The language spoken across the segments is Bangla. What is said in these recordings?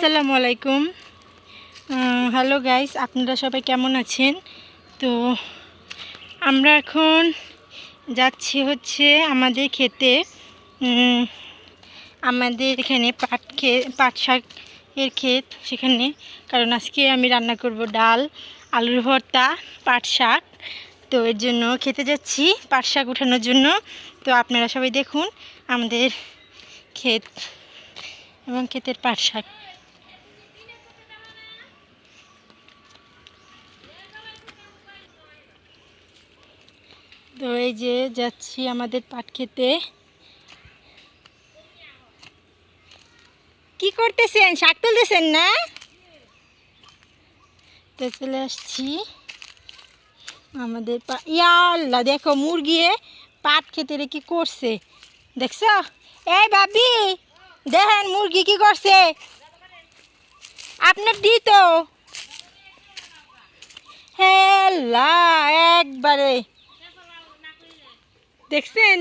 আসসালামু আলাইকুম। হ্যালো গাইস, আপনারা সবাই কেমন আছেন? তো আমরা এখন যাচ্ছি হচ্ছে আমাদের খেতে। আমাদের এখানে পাট খে, পাট শাকের ক্ষেত সেখানে। কারণ আজকে আমি রান্না করব ডাল, আলুর ভর্তা, পাট শাক। তো এর জন্য খেতে যাচ্ছি পাট শাক উঠানোর জন্য। তো আপনারা সবাই দেখুন আমাদের ক্ষেত এবং ক্ষেতের পাট শাক। তো এই যে যাচ্ছি আমাদের পাট খেতে। কি করতেছেন? শাক তুলতেছেন না? তো চলে আসছি। আমাদের ইয়া আল্লাহ দেখো মুরগিয়ে পাট খেতে কি করছে। দেখছ? এই ভাবি, দেখেন মুরগি কি করছে। আপনার দি তো। হেলা একবারে। দেখছেন?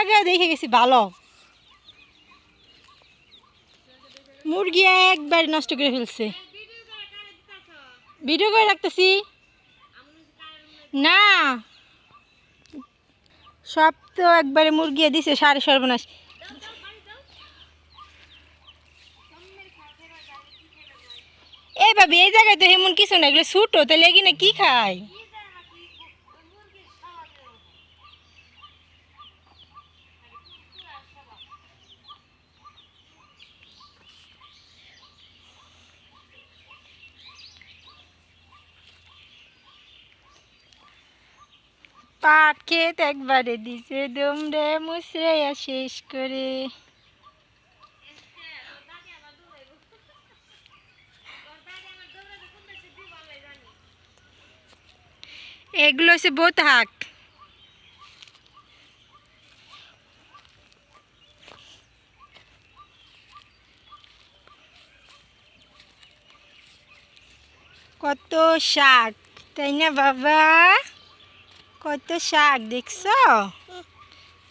আগে দেখে গেছি, ভালো। মুরগি একবার নষ্ট করে ফেলছে। ভিডিও করে রাখতেছি। না। সব তো একবারে মুরগি দিছে সাড়ে সর্বনাশ। এই ভাবি, এই জায়গায় তো এমন কিছু না এগুলো ছুটো, তাহলে এগিয়ে কি খায়? পাট ক্ষেত একবারে দিছে দমরে মুসরাইয়া শেষ করে। এগুলো হচ্ছে বোতাক কত শাক, তাই না বাবা? কত শাক দেখছ?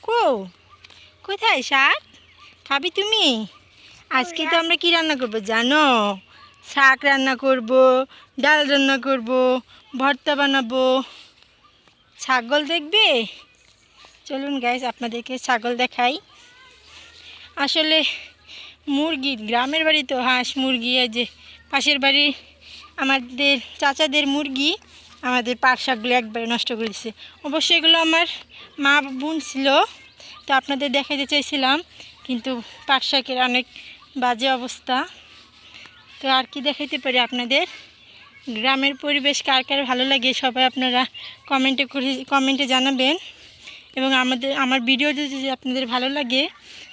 কো কোথায় শাক? খাবি তুমি? আজকে তো আমরা কি রান্না করব জানো? শাক রান্না করব, ডাল রান্না করব, ভর্তা বানাবো। ছাগল দেখবে? চলুন গাইস আপনাদেরকে ছাগল দেখাই। আসলে মুরগি, গ্রামের বাড়ি তো হাঁস মুরগি যে পাশের বাড়ি আমাদের চাচাদের মুরগি। আমাদের পাট শাকগুলো একবারে নষ্ট করে দিছে। অবশ্যই এগুলো আমার মা বোন ছিল, তো আপনাদের দেখাতে চাইছিলাম, কিন্তু পাট শাকের অনেক বাজে অবস্থা। তো আর কি দেখাইতে পারি আপনাদের? গ্রামের পরিবেশ কার কার ভালো লাগে সবাই আপনারা কমেন্টে করে কমেন্টে জানাবেন। এবং আমাদের, আমার ভিডিও যদি আপনাদের ভালো লাগে,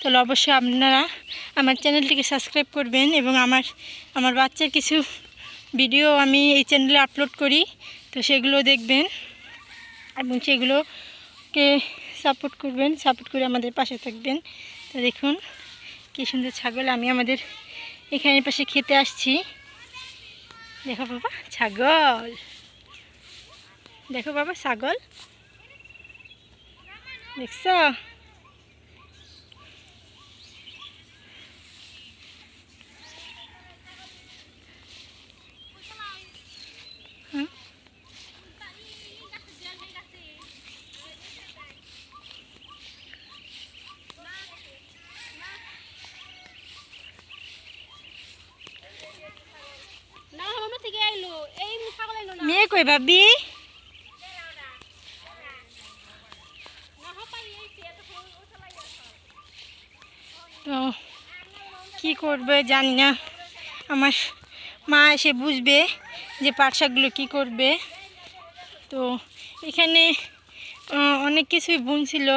তাহলে অবশ্যই আপনারা আমার চ্যানেলটিকে সাবস্ক্রাইব করবেন এবং আমার আমার বাচ্চার কিছু ভিডিও আমি এই চ্যানেলে আপলোড করি। তো সেগুলো দেখবেন এবং সেগুলোকে সাপোর্ট করবেন সাপোর্ট করে আমাদের পাশে থাকবেন। তো দেখুন কী সুন্দর ছাগল, আমি আমাদের এখানে পাশে খেতে আসছি। দেখো বাবা, ছাগল। দেখো বাবা, ছাগল। দেখছ? মেয়ে কই ভাবি? তো কি করবে জানি না। আমার মা এসে বুঝবে যে পাট শাকগুলো কী করবে। তো এখানে অনেক কিছুই বুনছিল।